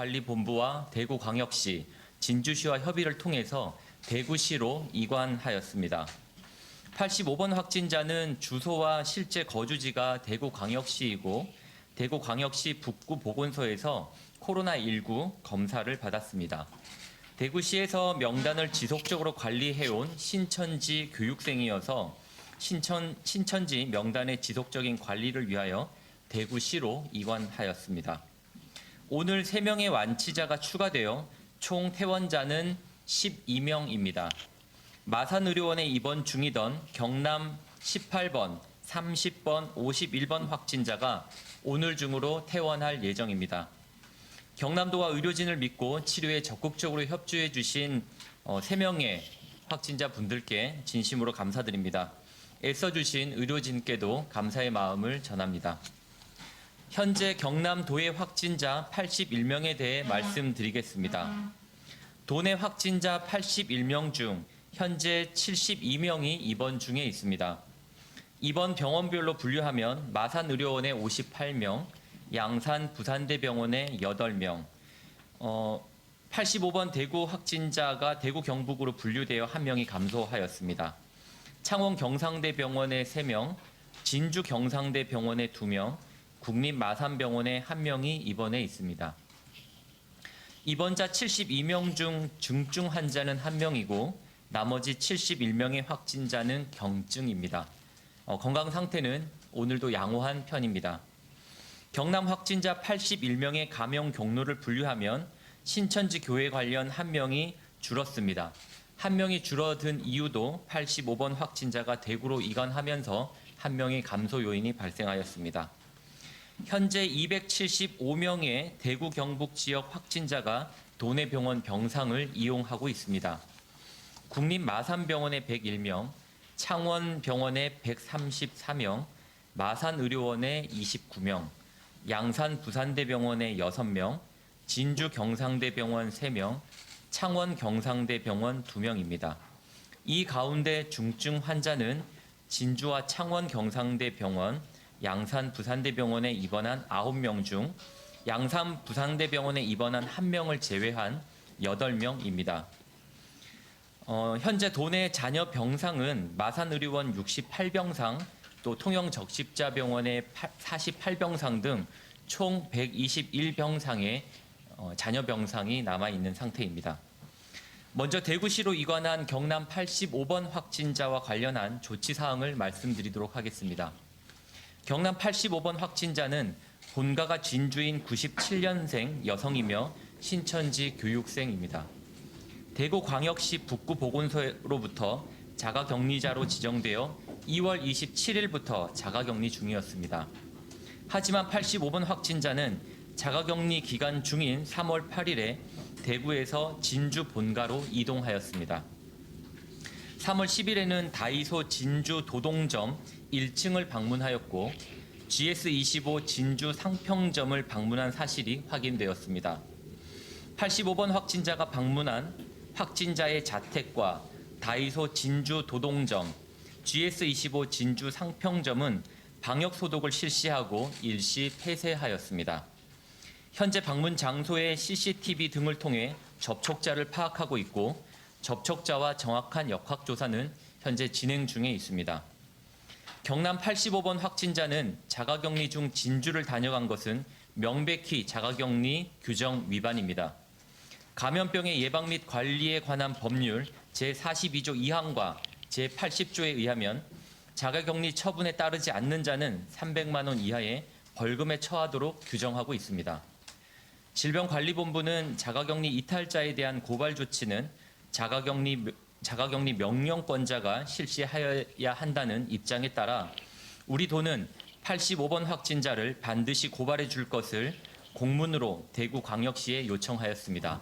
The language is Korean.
질병관리본부와 대구광역시, 진주시와 협의를 통해서 대구시로 이관하였습니다. 85번 확진자는 주소와 실제 거주지가 대구광역시이고 대구광역시 북구보건소에서 코로나19 검사를 받았습니다. 대구시에서 명단을 지속적으로 관리해온 신천지 교육생이어서 신천, 신천지 명단의 지속적인 관리를 위하여 대구시로 이관하였습니다. 오늘 3명의 완치자가 추가되어 총 퇴원자는 12명입니다. 마산의료원에 입원 중이던 경남 18번, 30번, 51번 확진자가 오늘 중으로 퇴원할 예정입니다. 경남도와 의료진을 믿고 치료에 적극적으로 협조해 주신 3명의 확진자 분들께 진심으로 감사드립니다. 애써주신 의료진께도 감사의 마음을 전합니다. 현재 경남도의 확진자 81명에 대해 말씀드리겠습니다. 도내 확진자 81명 중 현재 72명이 입원 중에 있습니다. 입원 병원별로 분류하면 마산의료원에 58명, 양산 부산대병원에 8명, 어, 85번 대구 확진자가 대구 경북으로 분류되어 1명이 감소하였습니다. 창원 경상대병원에 3명, 진주 경상대병원에 2명, 국립마산병원에 1명이 입원해 있습니다. 입원자 72명 중 중증 환자는 1명이고 나머지 71명의 확진자는 경증입니다. 어, 건강 상태는 오늘도 양호한 편입니다. 경남 확진자 81명의 감염 경로를 분류하면 신천지 교회 관련 1명이 줄었습니다. 한 명이 줄어든 이유도 85번 확진자가 대구로 이관하면서 한 명의 감소 요인이 발생하였습니다. 현재 275명의 대구 경북 지역 확진자가 도내 병원 병상을 이용하고 있습니다. 국립 마산병원에 101명, 창원병원에 134명, 마산의료원에 29명, 양산 부산대병원에 6명, 진주 경상대병원 3명, 창원 경상대병원 2명입니다. 이 가운데 중증 환자는 진주와 창원 경상대병원, 양산 부산대병원에 입원한 9명 중 양산 부산대병원에 입원한 1명을 제외한 8명입니다. 어, 현재 도내 잔여 병상은 마산의료원 68병상, 또 통영적십자병원의 48병상 등 총 121병상의 어, 잔여 병상이 남아 있는 상태입니다. 먼저 대구시로 이관한 경남 85번 확진자와 관련한 조치 사항을 말씀드리도록 하겠습니다. 경남 85번 확진자는 본가가 진주인 97년생 여성이며 신천지 교육생입니다. 대구광역시 북구보건소로부터 자가격리자로 지정되어 2월 27일부터 자가격리 중이었습니다. 하지만 85번 확진자는 자가격리 기간 중인 3월 8일에 대구에서 진주 본가로 이동하였습니다. 3월 10일에는 다이소 진주 도동점 1층을 방문하였고 GS25 진주 상평점을 방문한 사실이 확인되었습니다. 85번 확진자가 방문한 확진자의 자택과 다이소 진주 도동점, GS25 진주 상평점은 방역 소독을 실시하고 일시 폐쇄하였습니다. 현재 방문 장소의 CCTV 등을 통해 접촉자를 파악하고 있고 접촉자와 정확한 역학 조사는 현재 진행 중에 있습니다. 경남 85번 확진자는 자가격리 중 진주를 다녀간 것은 명백히 자가격리 규정 위반입니다. 감염병의 예방 및 관리에 관한 법률 제42조 2항과 제80조에 의하면 자가격리 처분에 따르지 않는 자는 300만 원 이하의 벌금에 처하도록 규정하고 있습니다. 질병관리본부는 자가격리 이탈자에 대한 고발 조치는 자가격리 자가격리 명령권자가 실시하여야 한다는 입장에 따라 우리 도는 85번 확진자를 반드시 고발해 줄 것을 공문으로 대구광역시에 요청하였습니다.